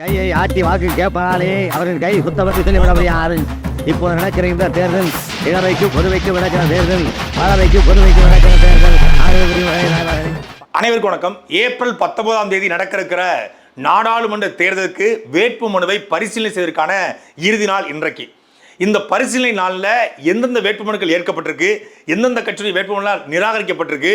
கையை ஆட்டி வாக்கு கேட்பதாலே அவரின் கை சுத்தப்பட்டு சொல்லிவிட யாரு இப்போ நடக்கிற இந்த தேர்தல் இளவைக்கு பொதுவைக்கு நடக்கிற தேர்தல் பறவைக்கு பொதுவைக்கு நடக்கிற தேர்தல். அனைவருக்கும் வணக்கம். ஏப்ரல் பத்தொன்பதாம் தேதி நடக்க இருக்கிற நாடாளுமன்ற தேர்தலுக்கு வேட்பு மனுவை பரிசீலனை செய்வதற்கான இறுதி நாள் இன்றைக்கு. இந்த பரிசீலனை நாளில் எந்தெந்த வேட்புமனுக்கள் ஏற்கப்பட்டிருக்கு எந்தெந்த கட்சியுடைய வேட்புமனுலாம் நிராகரிக்கப்பட்டிருக்கு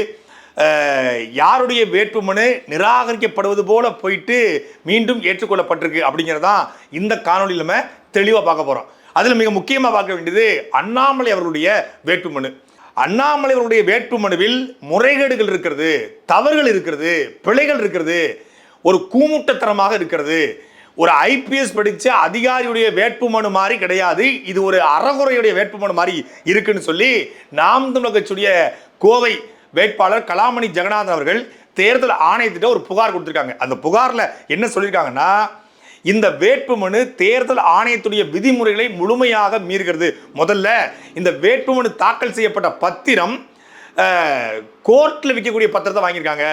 யாருடைய வேட்புமனு நிராகரிக்கப்படுவது போல போயிட்டு மீண்டும் ஏற்றுக்கொள்ளப்பட்டிருக்கு அப்படிங்கிறதான் இந்த காணொலியில் நம்ம தெளிவாக பார்க்க போகிறோம் அதில் மிக முக்கியமாக பார்க்க வேண்டியது அண்ணாமலை அவர்களுடைய வேட்புமனு. அண்ணாமலை அவருடைய வேட்புமனுவில் முறைகேடுகள் இருக்கிறது தவறுகள் இருக்கிறது பிழைகள் இருக்கிறது ஒரு கூமுட்டத்தனமாக இருக்கிறது. ஒரு ஐபிஎஸ் படித்த அதிகாரியுடைய வேட்புமனு மாதிரி கிடையாது. இது ஒரு அறகுறையுடைய வேட்புமனு மாதிரி இருக்குன்னு சொல்லி நாம் தமிழ் கட்சியுடைய கோவை வேட்பாளர் கலாமணி ஜெகநாதன் அவர்கள் தேர்தல் ஆணையத்திட்ட ஒரு புகார் கொடுத்துருக்காங்க. அந்த புகாரில் என்ன சொல்லியிருக்காங்கன்னா இந்த வேட்புமனு தேர்தல் ஆணையத்துடைய விதிமுறைகளை முழுமையாக மீறுகிறது. முதல்ல இந்த வேட்புமனு தாக்கல் செய்யப்பட்ட பத்திரம் கோர்ட்டில் விற்கக்கூடிய பத்திரத்தை வாங்கியிருக்காங்க.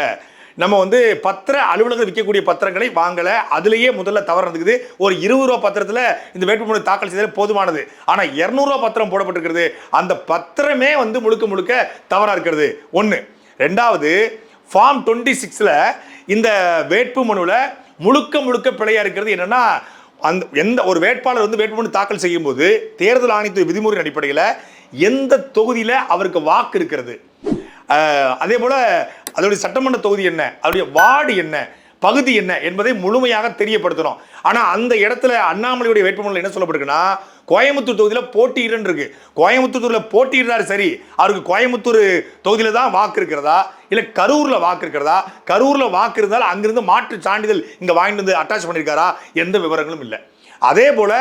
நம்ம வந்து பத்திர அலுவலகத்தில் விற்கக்கூடிய பத்திரங்களை வாங்கலை. அதுலேயே முதல்ல தவறு நடந்துக்குது. ஒரு இருபது ரூபா பத்திரத்தில் இந்த வேட்புமனு தாக்கல் செய்தது போதுமானது. ஆனால் இரநூறுவா பத்திரம் போடப்பட்டிருக்கிறது. அந்த பத்திரமே வந்து முழுக்க முழுக்க தவறாக இருக்கிறது. ஒன்று ரெண்டாவது ஃபார்ம் டுவெண்ட்டி சிக்ஸில் இந்த வேட்பு மனுவில் முழுக்க முழுக்க பிழையாக இருக்கிறது என்னென்னா அந்த எந்த ஒரு வேட்பாளர் வந்து வேட்புமனு தாக்கல் செய்யும்போது தேர்தல் ஆணையத்து விதிமுறையின் அடிப்படையில் எந்த தொகுதியில் அவருக்கு வாக்கு இருக்கிறது. அதே போல் அதோடைய சட்டமன்ற தொகுதி என்ன? அதோடைய வார்டு என்ன? பகுதி என்ன? என்பதை முழுமையாக தெரியப்படுத்தணும். ஆனால் அந்த இடத்துல அண்ணாமலையுடைய வேட்புமனுவில் என்ன சொல்லப்பட்டிருக்குன்னா கோயம்புத்தூர் தொகுதியில் போட்டியிடன்னு இருக்கு. கோயம்புத்தூர் தொகுதியில் போட்டியிடுறாரு சரி. அவருக்கு கோயம்புத்தூர் தொகுதியில் தான் வாக்கு இருக்கிறதா? இல்லை கரூரில் வாக்கு இருக்கிறதா? கரூரில் வாக்கு இருந்தால் அங்கிருந்து மாற்று சான்றிதழ் இங்கே வாங்கிட்டு வந்து அட்டாச் பண்ணியிருக்காரா எந்த விவரங்களும் இல்லை. அதே போல்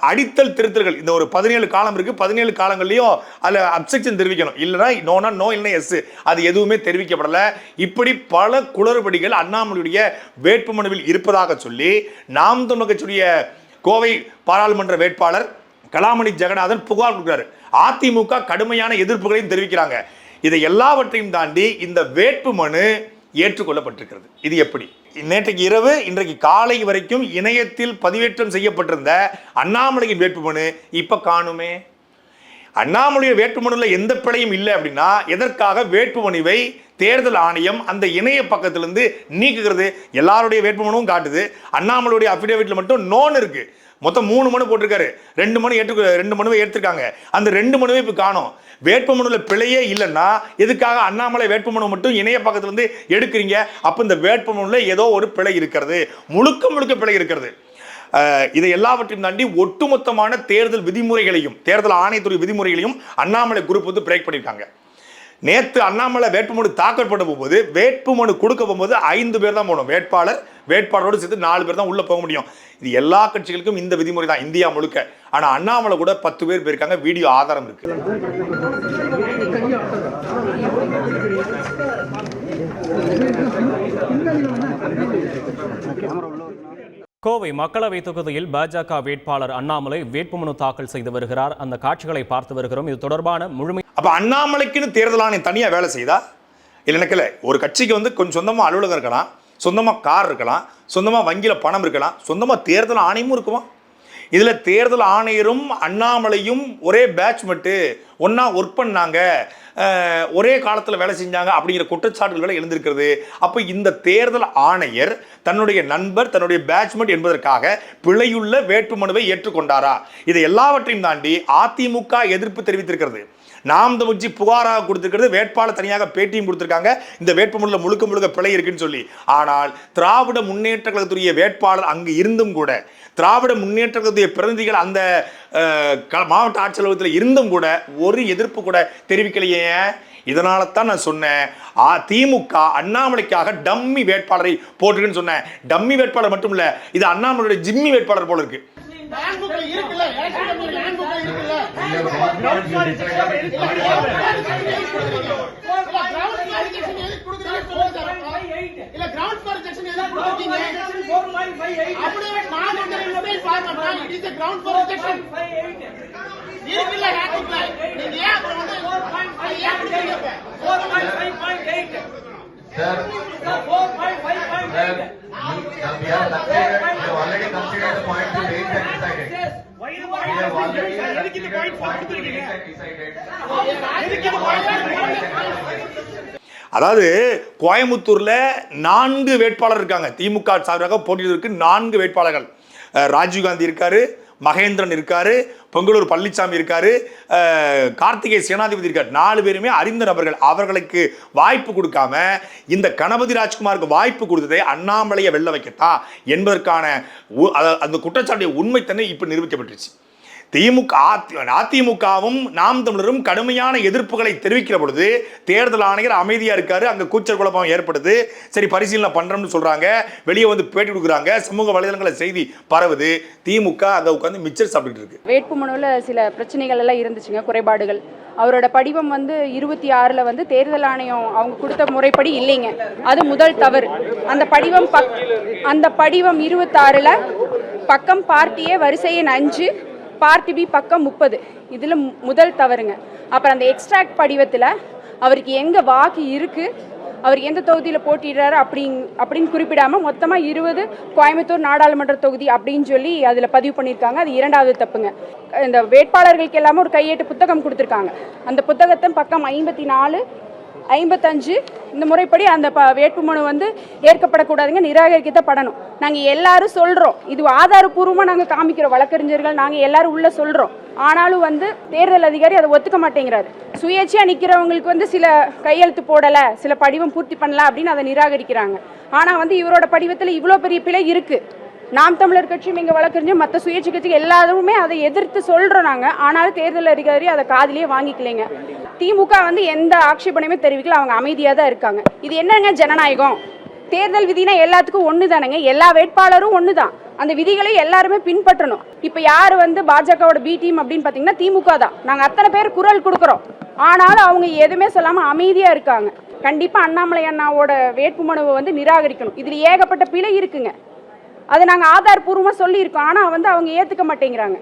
அடித்தல் திருத்தல்கள். இந்த ஒரு பதினேழு காலம் இருக்கு. பதினேழு காலங்கள்லையும் அதில் அப்செக்ஷன் தெரிவிக்கணும். இல்லைனா நோனா நோ இல்லைனா எஸ் அது எதுவுமே தெரிவிக்கப்படலை. இப்படி பல குளறுபடிகள் அண்ணாமலையுடைய வேட்புமனுவில் இருப்பதாக சொல்லி நாம் தமிழர் கட்சியுடைய கோவை பாராளுமன்ற வேட்பாளர் கலாமணி ஜெகநாதன் புகார் கொடுக்குறாரு. அதிமுக கடுமையான எதிர்ப்புகளையும் தெரிவிக்கிறாங்க. இதை எல்லாவற்றையும் தாண்டி இந்த வேட்புமனு ஏற்றுக்கொள்ளப்பட்டிருக்கிறது. இது எப்படி? நேற்றைக்கு இரவு இன்றைக்கு காலை வரைக்கும் இணையத்தில் பதிவேற்றம் செய்யப்பட்டிருந்த அண்ணாமலையின் வேட்புமனு இப்ப காணுமே? அண்ணாமலைய வேட்புமனுல எந்த பிழையும் இல்லை அப்படின்னா எதற்காக வேட்புமனுவை தேர்தல் ஆணையம் அந்த இணைய பக்கத்திலிருந்து நீக்குகிறது? எல்லாருடைய வேட்புமனுவும் காட்டுது. அண்ணாமலையுடைய அஃபிடேவிட்ல மட்டும் நோன் இருக்குது மொத்தம் மூணு மனு போட்டிருக்காரு. ரெண்டு மனு ஏற்று ரெண்டு மனுவை ஏற்றிருக்காங்க. அந்த ரெண்டு மனுவை இப்போ காணோம். வேட்புமனுல பிழையே இல்லைன்னா எதுக்காக அண்ணாமலை வேட்புமனு மட்டும் இணைய பக்கத்துல இருந்து எடுக்கிறீங்க? அப்போ இந்த வேட்புமனுல ஏதோ ஒரு பிழை இருக்கிறது. முழுக்க முழுக்க பிழை இருக்கிறது. இதை எல்லாவற்றையும் தாண்டி ஒட்டுமொத்தமான தேர்தல் விதிமுறைகளையும் தேர்தல் ஆணையத்துறை விதிமுறைகளையும் அண்ணாமலை குரூப் வந்து பிரேக் பண்ணியிருக்காங்க நேற்று அண்ணாமலை வேட்புமனு தாக்கல் பண்ண போகும்போது வேட்புமனு கொடுக்க போகும்போது ஐந்து பேர் தான் போகணும் வேட்பாளர் வேட்பாளரோடு சேர்த்து நாலு பேர் தான் உள்ளே போக முடியும். இது எல்லா கட்சிகளுக்கும் இந்த விதிமுறை தான் இந்தியா முழுக்க. ஆனால் அண்ணாமலை கூட பத்து பேர் போயிருக்காங்க வீடியோ ஆதாரம் இருக்கு. கோவை மக்களவை தொகுதியில் பாஜக வேட்பாளர் அண்ணாமலை வேட்புமனு தாக்கல் செய்து வருகிறார். அந்த காட்சிகளை பார்த்து வருகிறோம். இது தொடர்பான முழுமை அப்போ அண்ணாமலைக்குன்னு தேர்தல் ஆணையம் தனியாக வேலை செய்தா? இல்லை எனக்குல ஒரு கட்சிக்கு வந்து கொஞ்சம் சொந்தமாக அலுவலகம் இருக்கலாம். சொந்தமாக கார் இருக்கலாம் சொந்தமாக வங்கியில் பணம் இருக்கலாம் சொந்தமாக தேர்தல் ஆணையமும் இருக்குமா? இதில் தேர்தல் ஆணையரும் அண்ணாமலையும் ஒரே பேட்ச்மெட்டு ஒன்றா ஒர்க் பண்ணாங்க. ஒரே காலத்தில் வேலை செஞ்சாங்க அப்படிங்கிற குற்றச்சாட்டுகள் வேலை எழுந்திருக்கிறது. அப்போ இந்த தேர்தல் ஆணையர் தன்னுடைய நண்பர் தன்னுடைய பேட்ச்மெண்ட் என்பதற்காக பிழையுள்ள வேட்புமனுவை ஏற்றுக்கொண்டாரா? இதை எல்லாவற்றையும் தாண்டி அதிமுக எதிர்ப்பு தெரிவித்திருக்கிறது. நாம் தமிழ்ச்சி புகாராக கொடுத்துருக்கிறது வேட்பாளர் தனியாக பேட்டியும் கொடுத்துருக்காங்க. இந்த வேட்புமனுல முழுக்க முழுக்க பிழை இருக்குன்னு சொல்லி. ஆனால் திராவிட முன்னேற்ற கழகத்துடைய வேட்பாளர் அங்கு இருந்தும் கூட திராவிட முன்னேற்ற கழகத்துடைய பிரதிநிதிகள் அந்த க- மாவட்ட ஆட்சியலகத்தில் இருந்தும் கூட ஒரு எதிர்ப்பு கூட தெரிவிக்கலையே. இதனால தான் நான் சொன்னேன். ஆ, திமுக அண்ணாமலைக்காக டம்மி வேட்பாளரை போட்டிருக்குன்னு சொன்னேன். டம்மி வேட்பாளர் மட்டும் இல்ல இது அண்ணாமலையுடைய ஜிம்மி வேட்பாளர் போல இருக்கு. இருக்குல்ல? எலெக்ஷன் கமிஷன் ஹேண்ட்புக்ல இருக்குல்ல கிரவுண்ட் கிளாரிஃபிகேஷன் எதுக்கு கொடுக்குறீங்க சொல்லுங்க சார் இல்ல கிரவுண்ட் கிளாரிஃபிகேஷன் எதுக்கு கொடுக்குறீங்க அப்படியே நான் வந்து மொபைல் பார்க்கறேன் it is ground for rejection இருக்குல்ல ஹேண்ட்புக்ல நீங்க ஏன் அப்புறம் வந்து அது ஏன் கொடுக்குறீங்க sir sir Now we have considered, we have already considered the point to raise and decided. We have already considered the point to raise and decided. அதாவது கோயம்புத்தூர்ல நான்கு வேட்பாளர் இருக்காங்க. திமுக சார்பாக போட்டியிருக்கு நான்கு வேட்பாளர்கள். ராஜீவ்காந்தி இருக்காரு மகேந்திரன் இருக்காரு பொங்கலூர் பழனிசாமி இருக்காரு கார்த்திகை சேனாதிபதி இருக்காரு. நாலு பேருமே அறிந்த நபர்கள். அவர்களுக்கு வாய்ப்பு கொடுக்காம இந்த கணபதி ராஜ்குமாருக்கு வாய்ப்பு கொடுத்ததை அண்ணாமலையை வெள்ள வைக்கத்தான் என்பதற்கான உ- அந்த குற்றச்சாட்டுடைய உண்மைத்தன்மை இப்போ நிரூபிக்கப்பட்டுருச்சு. திமுக அதிமுகவும் நாம் தமிழரும் கடுமையான எதிர்ப்புகளை தெரிவிக்கிற பொழுது தேர்தல் ஆணையர் அமைதியாக இருக்காரு அங்க கூச்சல் குழப்பம் ஏற்படுது. சரி பரிசீலனை பண்றோம்னு சொல்றாங்க வெளியே வந்து பேட்டி கொடுக்குறாங்க சமூக வலைதளங்களை செய்தி பரவுது திமுக அதை உட்காந்து மிச்சர் சாப்பிட்டுட்டு இருக்கு. வேட்புமனுவில் சில பிரச்சனைகள் எல்லாம் இருந்துச்சுங்க குறைபாடுகள். அவரோட படிவம் வந்து இருபத்தி ஆறில் வந்து தேர்தல் ஆணையம் அவங்க கொடுத்த முறைப்படி இல்லைங்க. அது முதல் தவறு. அந்த படிவம் பக் அந்த படிவம் இருபத்தாறில் பக்கம் பார்ட்டியே வரிசையின் அஞ்சு பார்ட்டி பி பக்கம் முப்பது. இதில் முதல் தவறுங்க. அப்புறம் அந்த எக்ஸ்ட்ராக்ட் படிவத்தில் அவருக்கு எங்கே வாக்கு இருக்குது அவர் எந்த தொகுதியில் போட்டிடுறாரு அப்படிங் அப்படின்னு குறிப்பிடாம மொத்தமாக இருபது கோயம்புத்தூர் நாடாளுமன்ற தொகுதி அப்படின்னு சொல்லி அதில் பதிவு பண்ணியிருக்காங்க. அது இரண்டாவது தப்புங்க. இந்த வேட்பாளர்களுக்கு எல்லாமே ஒரு கையேட்டு புத்தகம் கொடுத்துருக்காங்க. அந்த புத்தகத்தை பக்கம் ஐம்பத்தி நாலு ஐம்பத்தஞ்சு. இந்த முறைப்படி அந்த ப வேட்புமனு வந்து ஏற்கப்படக்கூடாதுங்க. நிராகரிக்கத்தப்படணும் நாங்கள் எல்லாரும் சொல்கிறோம் இது ஆதாரப்பூர்வமாக நாங்கள் காமிக்கிறோம். வழக்கறிஞர்கள் நாங்கள் எல்லாரும் உள்ளே சொல்கிறோம் ஆனாலும் வந்து தேர்தல் அதிகாரி அதை ஒத்துக்க மாட்டேங்கிறாரு. சுயேட்சையாக நிற்கிறவங்களுக்கு வந்து சில கையெழுத்து போடலை சில படிவம் பூர்த்தி பண்ணல அப்படின்னு அதை நிராகரிக்கிறாங்க. ஆனால் வந்து இவரோட படிவத்தில் இவ்வளோ பெரிய பிழை இருக்குது நாம் தமிழர் கட்சியும் இங்கே வழக்கறிஞர் மற்ற சுயேட்சை கட்சி எல்லாருமே அதை எதிர்த்து சொல்கிறோம் நாங்கள் ஆனாலும் தேர்தல் அதிகாரி அதை காதிலேயே வாங்கிக்கலைங்க. திமுக வந்து எந்த ஆட்சேபனையுமே தெரிவிக்கல. அவங்க அமைதியாக தான் இருக்காங்க. இது என்னங்க ஜனநாயகம்? தேர்தல் விதினா எல்லாத்துக்கும் ஒன்று தானேங்க எல்லா வேட்பாளரும் ஒன்று தான் அந்த விதிகளை எல்லாருமே பின்பற்றணும். இப்போ யார் வந்து பாஜகவோட பி டீம் அப்படின்னு பார்த்தீங்கன்னா திமுக தான். நாங்கள் அத்தனை பேர் குரல் கொடுக்குறோம். ஆனாலும் அவங்க எதுவுமே சொல்லாமல் அமைதியாக இருக்காங்க. கண்டிப்பாக அண்ணாமலை அண்ணாவோட வேட்புமனுவை வந்து நிராகரிக்கணும். இதில் ஏகப்பட்ட பிழை இருக்குங்க. அதை நாங்கள் ஆதாரப்பூர்வமாக சொல்லியிருக்கோம். ஆனால் வந்து அவங்க ஏற்றுக்க மாட்டேங்கிறாங்க.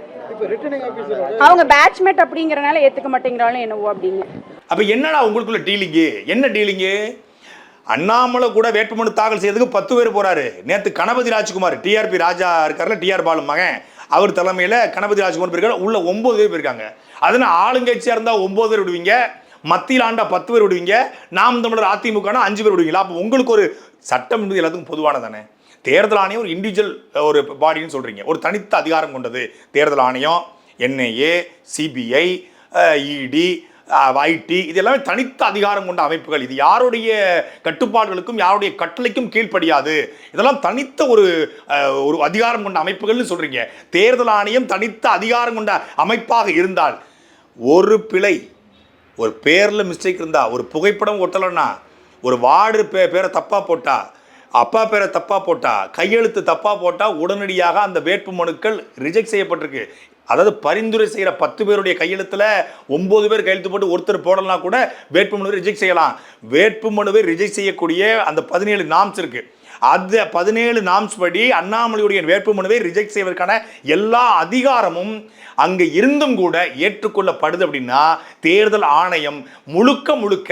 அவங்க பேட்ச்மேட் அப்படிங்கிறனால ஏற்றுக்க மாட்டேங்கிறாலும் என்னவோ அப்படிங்க அப்ப என்னடா உங்களுக்குள்ள டீலிங்கு என்ன டீலிங்கு அண்ணாமலை கூட வேட்புமனு தாக்கல் செய்யறதுக்கு பத்து பேர் போறாரு. நேத்து கணபதி ராஜ்குமார் டிஆர்பி ராஜா இருக்கார்ல டிஆர் பாலு மகன். அவர் தலைமையில கணபதி ராஜ்குமார் போயிருக்காரு. உள்ள ஒன்பது பேர் போயிருக்காங்க. அதனால ஆளுங்கட்சியா இருந்தா ஒன்பது பேர் விடுவீங்க. மத்தியில் ஆண்டா பத்து பேர் விடுவீங்க. நாம் தமிழர் அதிமுகனா அஞ்சு பேர் விடுவீங்களா? அப்போ உங்களுக்கு ஒரு சட்டம் என்பது எல்லாத்துக்கும் பொதுவானது தானே தேர்தல் ஆணையம் ஒரு இண்டிவிஜுவல் ஒரு பாடின்னு சொல்கிறீங்க ஒரு தனித்த அதிகாரம் கொண்டது. தேர்தல் ஆணையம் என்ஐஏ சிபிஐ இடி ஐடி இது எல்லாமே தனித்த அதிகாரம் கொண்ட அமைப்புகள். இது யாருடைய கட்டுப்பாடுகளுக்கும் யாருடைய கட்டளைக்கும் கீழ்ப்படியாது. இதெல்லாம் தனித்த ஒரு ஒரு அதிகாரம் கொண்ட அமைப்புகள்னு சொல்கிறீங்க தேர்தல் ஆணையம் தனித்த அதிகாரம் கொண்ட அமைப்பாக இருந்தால் ஒரு பிழை ஒரு பேரில் மிஸ்டேக் இருந்தால் ஒரு புகைப்படம் ஒட்டலைன்னா ஒரு வார்டு பே பேரை தப்பாக போட்டால் அப்பா பேரை தப்பாக போட்டா கையெழுத்து தப்பாக போட்டால் உடனடியாக அந்த வேட்பு மனுக்கள் ரிஜெக்ட் செய்யப்பட்டிருக்கு. அதாவது பரிந்துரை செய்கிற பத்து பேருடைய கையெழுத்தில் ஒம்பது பேர் கையெழுத்து போட்டு ஒருத்தர் போடலாம் கூட வேட்புமனுவை ரிஜெக்ட் செய்யலாம். வேட்புமனுவை ரிஜெக்ட் செய்யக்கூடிய அந்த பதினேழு நாம்ஸ் இருக்குது அந்த பதினேழு நாம்ஸ் படி அண்ணாமலையுடைய வேட்பு மனுவை ரிஜெக்ட் செய்வதற்கான எல்லா அதிகாரமும் அங்கே இருந்தும் கூட ஏற்றுக்கொள்ளப்படுது அப்படின்னா தேர்தல் ஆணையம் முழுக்க முழுக்க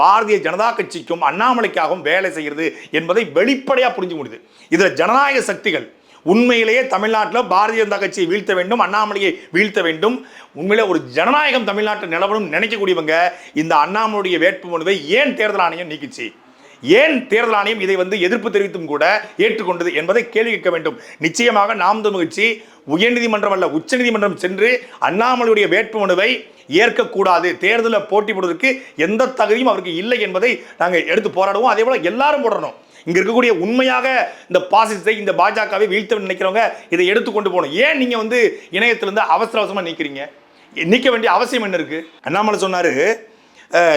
பாரதிய ஜனதா கட்சிக்கும் அண்ணாமலைக்காகவும் வேலை செய்கிறது என்பதை வெளிப்படையாக புரிஞ்சு முடியுது. இதில் ஜனநாயக சக்திகள் உண்மையிலேயே தமிழ்நாட்டில் பாரதிய ஜனதா கட்சியை வீழ்த்த வேண்டும் அண்ணாமலையை வீழ்த்த வேண்டும். உண்மையிலே ஒரு ஜனநாயகம் தமிழ்நாட்டில் நிலவரும் நினைக்கக்கூடியவங்க இந்த அண்ணாமலையுடைய வேட்புமனுவை ஏன் தேர்தல் ஆணையம் நீக்கிச்சு? ஏன் தேர்தல் ஆணையம் இதை வந்து எதிர்ப்பு தெரிவித்தும் கூட ஏற்றுக்கொண்டது என்பதை கேள்வி கேட்க வேண்டும். நிச்சயமாக நாம் தமிழ் உயர்நீதிமன்றம் அல்ல உச்சநீதிமன்றம் சென்று அண்ணாமலையுடைய வேட்புமனுவை ஏற்கக்கூடாது. தேர்தலில் போட்டி போடுவதற்கு எந்த தகுதியும் அவருக்கு இல்லை என்பதை நாங்கள் எடுத்து போராடுவோம். அதே போல் எல்லாரும் போடணும். இங்கே இருக்கக்கூடிய உண்மையாக இந்த பாசிசத்தை இந்த பாஜகவை வீழ்த்த நினைக்கிறவங்க இதை எடுத்து கொண்டு போகணும். ஏன் நீங்கள் வந்து இணையத்திலிருந்து அவசர அவசரமாக நீக்கிறீங்க? நீக்க வேண்டிய அவசியம் என்ன இருக்குது அண்ணாமலை சொன்னார்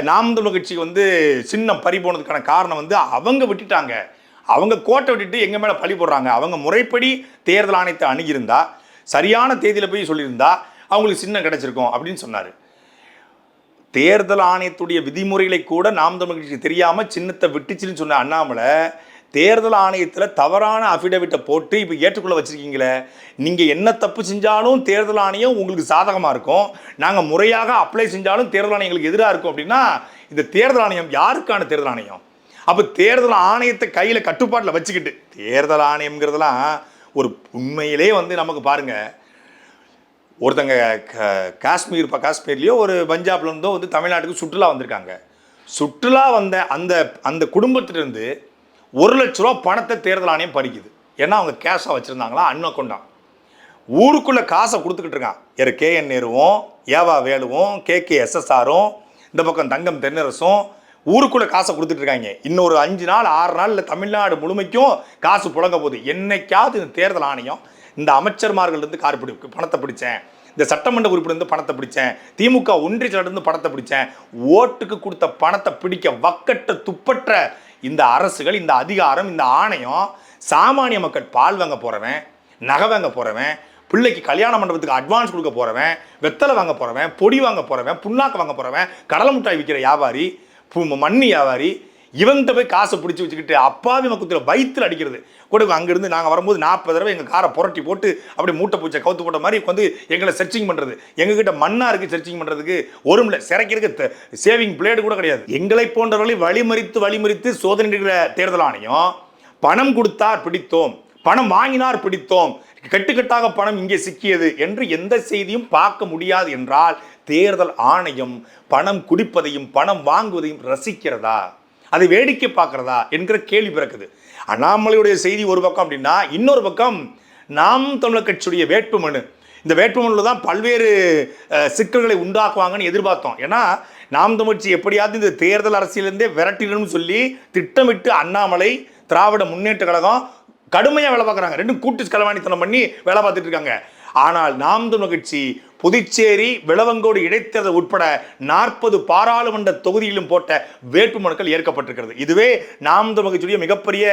நாம் தமிழ் கட்சி வந்து சின்னம் பறி போனதுக்கான காரணம் வந்து அவங்க விட்டுட்டாங்க. அவங்க கோட்டை விட்டுட்டு எங்கள் மேலே பழி போடுறாங்க. அவங்க முறைப்படி தேர்தல் ஆணையத்தை அணுகியிருந்தா சரியான தேதியில் போய் சொல்லியிருந்தா அவங்களுக்கு சின்னம் கிடச்சிருக்கும் அப்படின்னு சொன்னார். தேர்தல் ஆணையத்துடைய விதிமுறைகளை கூட நாம் தமிழ் கட்சிக்கு தெரியாமல் சின்னத்தை விட்டுச்சுன்னு சொன்ன அண்ணாமலை தேர்தல் ஆணையத்தில் தவறான அஃபிடவிட்டை போட்டு இப்போ ஏற்றுக்கொள்ள வச்சுருக்கீங்களே நீங்கள் என்ன தப்பு செஞ்சாலும் தேர்தல் ஆணையம் உங்களுக்கு சாதகமாக இருக்கும். நாங்கள் முறையாக அப்ளை செஞ்சாலும் தேர்தல் ஆணையம் எங்களுக்கு எதிராக இருக்கும் அப்படின்னா இந்த தேர்தல் ஆணையம் யாருக்கான தேர்தல் ஆணையம்? அப்போ தேர்தல் ஆணையத்தை கையில் கட்டுப்பாட்டில் வச்சுக்கிட்டு தேர்தல் ஆணையம்ங்கிறதெல்லாம் ஒரு உண்மையிலே வந்து நமக்கு பாருங்கள் ஒருத்தங்க க- காஷ்மீர் இப்போ காஷ்மீர்லேயோ ஒரு பஞ்சாப்லேருந்தோ வந்து தமிழ்நாட்டுக்கு சுற்றுலா வந்திருக்காங்க. சுற்றுலா வந்த அந்த அந்த குடும்பத்திலிருந்து ஒரு லட்ச ரூபா பணத்தை தேர்தல் ஆணையம் பறிக்குது. ஏன்னா அவங்க கேஷாக வச்சுருந்தாங்களா? அன்னக்கொண்டா ஊருக்குள்ளே காசை கொடுத்துக்கிட்டு இருக்கான். யார் கேஎன் நேருவும் ஏவா வேலுவும் கே கே எஸ்எஸ்ஆரும் இந்த பக்கம் தங்கம் தென்னரசும் ஊருக்குள்ளே காசை கொடுத்துட்டு இருக்காங்க. இன்னொரு அஞ்சு நாள் ஆறு நாளில் தமிழ்நாடு முழுமைக்கும் காசு புழங்க போகுது. என்னைக்காவது இந்த தேர்தல் ஆணையம் இந்த அமைச்சர்மார்கள்லேருந்து கார் பிடி பணத்தை பிடிச்சேன். இந்த சட்டமன்ற உறுப்பினர் பணத்தை பிடிச்சேன். திமுக ஒன்றிய இருந்து பணத்தை பிடிச்சேன். ஓட்டுக்கு கொடுத்த பணத்தை பிடிக்க வக்கட்ட துப்பற்ற இந்த அரசுகள் இந்த அதிகாரம் இந்த ஆணையம் சாமானிய மக்கள் பால் வாங்க போகிறவன் நகை வாங்க போகிறவன் பிள்ளைக்கு கல்யாண மண்டபத்துக்கு அட்வான்ஸ் கொடுக்க போறவன் வெத்தலை வாங்க போகிறவன் பொடி வாங்க போகிறவன் புண்ணாக்கு வாங்க போகிறவன் கடலை மிட்டாய் விற்கிற வியாபாரி மண்ணி வியாபாரி இவன்கிட்ட போய் காசை பிடிச்சி வச்சுக்கிட்டு அப்பாவி மக்கத்தில் வயிற்றுல அடிக்கிறது. கொடுங்க அங்கேருந்து நாங்கள் வரும்போது நாற்பது தடவை எங்கள் காரை புரட்டி போட்டு அப்படியே மூட்டை பூச்சை கவுத்து போட்ட மாதிரி வந்து எங்களை சர்ச்சிங் பண்ணுறது எங்ககிட்ட மண்ணாக இருக்குது சர்ச்சிங் பண்ணுறதுக்கு ஒரு இல்லை சிறைக்கிறதுக்கு சேவிங் பிளேடு கூட கிடையாது. எங்களை போன்றவர்களை வழிமறித்து வழிமறித்து சோதனை தேர்தல் ஆணையம் பணம் கொடுத்தார் பிடித்தோம். பணம் வாங்கினார் பிடித்தோம். கட்டுக்கட்டாக பணம் இங்கே சிக்கியது என்று எந்த செய்தியும் பார்க்க முடியாது என்றால் தேர்தல் ஆணையம் பணம் குடிப்பதையும் பணம் வாங்குவதையும் ரசிக்கிறதா? அதை வேடிக்கை பார்க்குறதா என்கிற கேள்வி பிறக்குது. அண்ணாமலையுடைய செய்தி ஒரு பக்கம் அப்படின்னா இன்னொரு பக்கம் நாம் தமிழர் கட்சியுடைய வேட்புமனு இந்த வேட்புமனுல தான் பல்வேறு சிக்கல்களை உண்டாக்குவாங்கன்னு எதிர்பார்த்தோம். ஏன்னா நாம் தமிழ்ச்சி எப்படியாவது இந்த தேர்தல் அரசியலிருந்தே விரட்டிடணும்னு சொல்லி திட்டமிட்டு அண்ணாமலை திராவிட முன்னேற்ற கழகம் கடுமையாக வேலை பார்க்குறாங்க. ரெண்டும் கூட்டு கலவாணித்தனம் பண்ணி வேலை பார்த்துட்டு இருக்காங்க. ஆனால் நாம் தமிழர் கட்சி புதுச்சேரி விளவங்கோடு இடைத்தேர்தல் உட்பட நாற்பது பாராளுமன்ற தொகுதியிலும் போட்ட வேட்புமனுக்கள் ஏற்கப்பட்டிருக்கிறது. இதுவே நாம் தமிழர் மிகப்பெரிய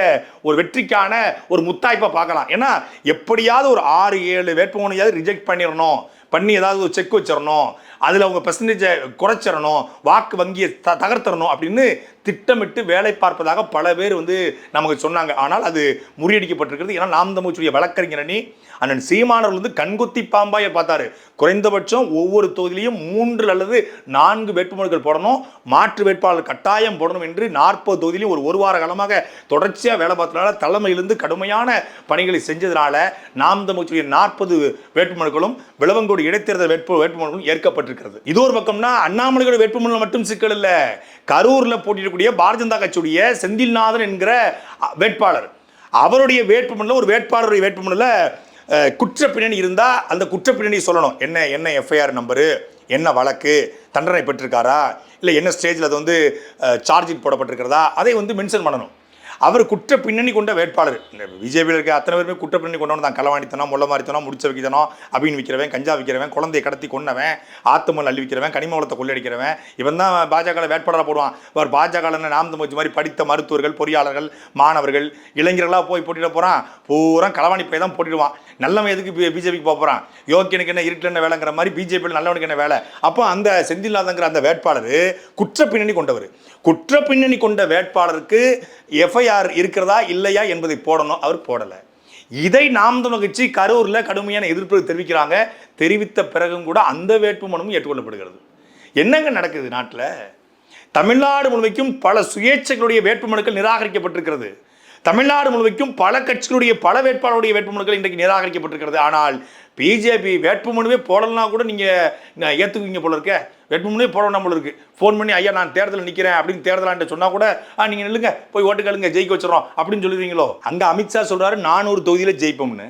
ஒரு வெற்றிக்கான ஒரு முத்தாய்ப்பை பார்க்கலாம். ஏன்னா எப்படியாவது ஒரு ஆறு ஏழு வேட்புமனையாவது ரிஜெக்ட் பண்ணிடணும் பண்ணி ஏதாவது ஒரு செக் வச்சிடணும் அதில் அவங்க பெர்சன்டேஜை குறைச்சிடணும் வாக்கு வங்கியை த தகர்த்தரணும் அப்படின்னு திட்டமிட்டு வேலை பார்ப்பதாக பல பேர் வந்து நமக்கு சொன்னாங்க. ஆனால் அது முறியடிக்கப்பட்டிருக்கிறது. ஏன்னா நாம் தமிழ்ச்சியுடைய வழக்கறிஞர் அணி அண்ணன் சீமானவர்கள் வந்து கண்குத்தி பாம்பாயை பார்த்தாரு. குறைந்தபட்சம் ஒவ்வொரு தொகுதியிலையும் மூன்று அல்லது நான்கு வேட்புமனுக்கள் போடணும். மாற்று வேட்பாளர் கட்டாயம் போடணும் என்று நாற்பது தொகுதியிலையும் ஒரு ஒரு வார காலமாக தொடர்ச்சியாக வேலை பார்த்தனால தலைமையிலிருந்து கடுமையான பணிகளை செஞ்சதுனால நாம் தமிழ்ச்சியுடைய நாற்பது வேட்புமனுக்களும் விளவங்கோடு இடைத்தேர்தல் வேட்பு வேட்புமனுக்களும் ஏற்கப்பட்டிருக்கிறது. இது ஒரு பக்கம்னா அண்ணாமலையோட வேட்புமனு மட்டும் சிக்கல் இல்லை. கரூரில் போட்டியிடக்கூடிய பாரதிய ஜனதா கட்சியுடைய செந்தில்நாதன் என்கிற வேட்பாளர். அவருடைய வேட்புமனில் ஒரு வேட்பாளருடைய வேட்புமனில் குற்றப்பின்னணி குற்ற பின்னணி இருந்தால் அந்த குற்ற பின்னணி சொல்லணும். என்ன என்ன எஃப்ஐஆர் நம்பரு என்ன வழக்கு தண்டனை பெற்றிருக்காரா இல்லை என்ன ஸ்டேஜில் அது வந்து சார்ஜ் போடப்பட்டிருக்கிறதா அதை வந்து மென்ஷன் பண்ணணும். அவர் குற்ற பின்னணி கொண்ட வேட்பாளர். பிஜேபியில் இருக்க அத்தனை பேருமே குற்ற பின்னணி கொண்டவன் தான். களவாணித்தனம் முள்ள மாறித்தனம் முடிச்ச வைக்கணும் அப்படின்னு விற்கிறவன் கஞ்சா விற்கிறவன் குழந்தையை கடத்தி கொண்டவன் ஆத்துமல் அள்ளி விற்கிறவன் கனிம வளத்தை கொள்ளடிக்கிறவன் இவன் தான் பாஜக வேட்பாளராக போடுவான். அவர் பாஜக நாம் தம்பி மாதிரி படித்த மருத்துவர்கள் பொறியாளர்கள் மாணவர்கள் இளைஞர்களாக போய் போட்டிட போகிறான் பூரா களவாணி போய் தான் போட்டிடுவான். நல்லவன் எதுக்கு பிஜேபிக்கு போகிறான் யோக்கியனுக்கு என்ன இருட்டில் என்ன வேலைங்கிற மாதிரி பிஜேபியில் நல்லவனுக்கு என்ன வேலை? அப்போ அந்த செந்தில்நாதங்கிற அந்த வேட்பாளர் குற்ற பின்னணி கொண்டவர். குற்ற பின்னணி கொண்ட வேட்பாளருக்கு எஃப்ஐஆர் இருக்கிறதா இல்லையா என்பதை போடணும். அவர் போடலை. இதை நாம் தமிழர் கட்சி கரூரில் கடுமையான எதிர்ப்பு தெரிவிக்கிறாங்க. தெரிவித்த பிறகும் கூட அந்த வேட்புமனும் ஏற்றுக்கொள்ளப்படுகிறது. என்னங்க நடக்குது நாட்டில்? தமிழ்நாடு முழுமைக்கும் பல சுயேட்சைகளுடைய வேட்புமனுக்கள் நிராகரிக்கப்பட்டிருக்கிறது. தமிழ்நாடு முழுமைக்கும் பல கட்சிகளுடைய பல வேட்பாளருடைய வேட்புமனுக்கள் இன்றைக்கு நிராகரிக்கப்பட்டிருக்கிறது. ஆனால் பிஜேபி வேட்புமனுவே போடலன்னா கூட நீங்கள் ஏற்றுக்குவீங்க போல இருக்க. வேட்புமனுவே போட நம்மளுக்கு ஃபோன் பண்ணி ஐயா நான் தேர்தலில் நிற்கிறேன் அப்படின்னு தேர்தலான்ட்டு சொன்னால் கூட ஆ நீங்கள் நில்லுங்க போய் ஓட்டு கேளுங்க ஜெயிக்க வச்சிடறோம் அப்படின்னு சொல்லுவீங்களோ அங்கே அமித்ஷா சொல்கிறாரு நானூறு தொகுதியில் ஜெயிப்போம்னு.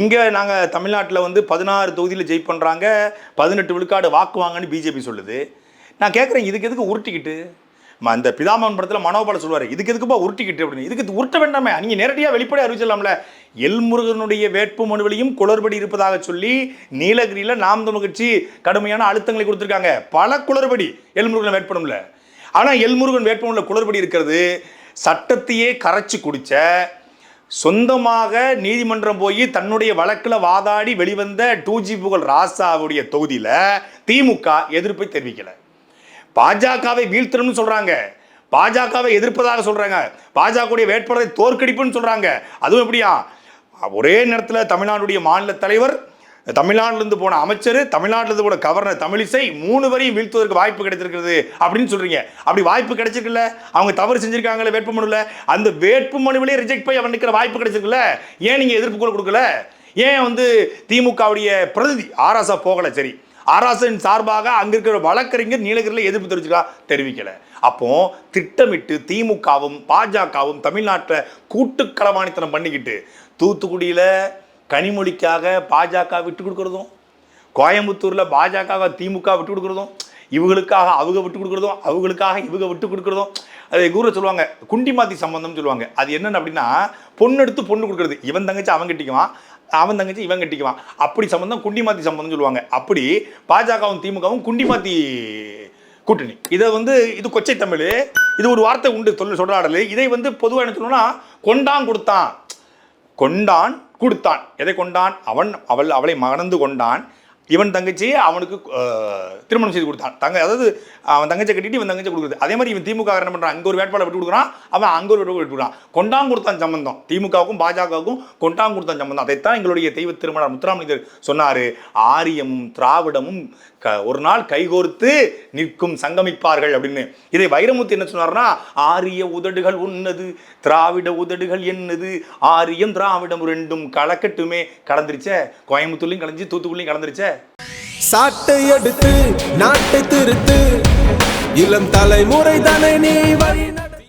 இங்கே நாங்கள் தமிழ்நாட்டில் வந்து பதினாறு தொகுதியில் ஜெயிப் பண்ணுறாங்க பதினெட்டு விழுக்காடு வாக்கு வாங்கன்னு பிஜேபி சொல்லுது. நான் கேட்குறேன் இதுக்கு எதுக்கு உருட்டிக்கிட்டு? அந்த பிதாமகன் படத்தில் மனோபால சொல்லுவார் இதுக்கு எதுக்குப்பா உருட்டிக்கிட்டு அப்படின்னு? இதுக்கு இது உருட்ட வேண்டாமே நீங்கள் நேரடியாக வெளிப்படையாக அறிவிச்சிடலாம்ல. எல்முருகனுடைய வேட்பு மனுவிலையும் குளறுபடி இருப்பதாக சொல்லி நீலகிரியில் நாம் தமிழ் கட்சி கடுமையான அழுத்தங்களை கொடுத்துருக்காங்க. பல குளறுபடி எல்முருகன் வேட்புமனுல. ஆனால் எல்முருகன் வேட்புமனுல குளறுபடி இருக்கிறது சட்டத்தையே கரைச்சி குடிச்ச சொந்தமாக நீதிமன்றம் போய் தன்னுடைய வழக்கில் வாதாடி வெளிவந்த டூஜி புகழ் ராசாவுடைய தொகுதியில் திமுக எதிர்ப்பை தெரிவிக்கலை. பாஜகவை வீழ்த்தணும்னு சொல்றாங்க. பாஜகவை எதிர்ப்பதாக சொல்றாங்க. பாஜகவுடைய வேட்பாளரை தோற்கடிப்புன்னு சொல்றாங்க. அதுவும் எப்படியா? ஒரே நேரத்தில் தமிழ்நாடுடைய மாநில தலைவர் தமிழ்நாட்டிலிருந்து போன அமைச்சர் தமிழ்நாட்டிலிருந்து போன கவர்னர் தமிழிசை மூணு வரையும் வீழ்த்துவதற்கு வாய்ப்பு கிடைத்திருக்கிறது அப்படின்னு சொல்றீங்க. அப்படி வாய்ப்பு கிடைச்சிருக்குல்ல? அவங்க தவறு செஞ்சிருக்காங்கல்ல வேட்புமனுல அந்த வேட்புமனுவிலே ரிஜெக்ட் போய் அவன் நிற்கிற வாய்ப்பு கிடைச்சிருக்குல்ல? ஏன் நீங்க எதிர்ப்பு குரல் கொடுக்கல? ஏன் வந்து திமுகவுடைய பிரதிநிதி ஆராசா போகல? சரி. அரசின் சார்பாக அங்க இருக்கிற வழக்கறிஞர் நீலகிரியில் எதிர்ப்பு தெரிவிச்சுக்கா? தெரிவிக்கல. அப்போ திட்டமிட்டு திமுகவும் பாஜகவும் தமிழ்நாட்டில் கூட்டு களவாணித்தனம் பண்ணிக்கிட்டு தூத்துக்குடியில் கனிமொழிக்காக பாஜக விட்டு கொடுக்குறதும் கோயம்புத்தூரில் பாஜக திமுக விட்டு கொடுக்குறதும் இவங்களுக்காக அவங்க விட்டு கொடுக்குறதும் அவங்களுக்காக இவங்க விட்டு கொடுக்குறதும் அது எங்கள் ஊரில் சொல்லுவாங்க குண்டி மாத்தி சம்பந்தம்னு சொல்லுவாங்க. அது என்னென்னு அப்படின்னா பொண்ணு எடுத்து பொண்ணு கொடுக்குறது. இவன் தங்கச்சி அவன் கிட்டிக்குவான் அவன் தங்கச்சி இவன் கட்டிக்குவான். அப்படி சம்பந்தம் குண்டி மாத்தி சொல்லுவாங்க. அப்படி பாஜகவும் திமுகவும் குண்டி மாத்தி கூட்டணி. இதை வந்து இது கொச்சை தமிழ். இது ஒரு வார்த்தை உண்டு சொல்ல சொல்றாடல் இதை வந்து பொதுவாக என்ன சொல்லணும்னா கொண்டான் கொடுத்தான். கொண்டான் கொடுத்தான். எதை கொண்டான்? அவன் அவள் அவளை மணந்து கொண்டான். இவன் தங்கச்சி அவனுக்கு திருமணம் செய்து கொடுத்தான். தங்க அதாவது அவன் தங்கச்சி கட்டிட்டு இவன் தங்கச்சி கொடுக்குறது. அதே மாதிரி இவன் திமுக என்ன பண்ணுறான் அங்கே ஒரு வேட்பாளர் விட்டு கொடுக்குறான். அவன் அங்கே ஒரு வேட்பாளர் விட்டு கொடுக்குறான். கொண்டான் கொடுத்தான் சம்பந்தம். திமுகவுக்கும் பாஜகவுக்கும் கொண்டான் கொடுத்தான் சம்பந்தம். அதைத்தான் எங்களுடைய தெய்வ திருமணம் முத்துராமலிங்கர் சொன்னார். ஆரியமும் திராவிடமும் க ஒரு நாள் கைகோர்த்து நிற்கும் சங்கமிப்பார்கள் அப்படின்னு. இதை வைரமுத்து என்ன சொன்னார்னா ஆரிய உதடுகள் உன்னது திராவிட உதடுகள் என்னது ஆரியம் திராவிடம் ரெண்டும் கலக்கட்டுமே கலந்துருச்சே. கோயம்புத்தூர்லையும் கலந்துச்சு தூத்துக்குள்ளையும் கலந்துருச்சே. சாட்டை எடுத்து நாட்டை திருத்து இளம் தலைமுறை தானே நீ வழி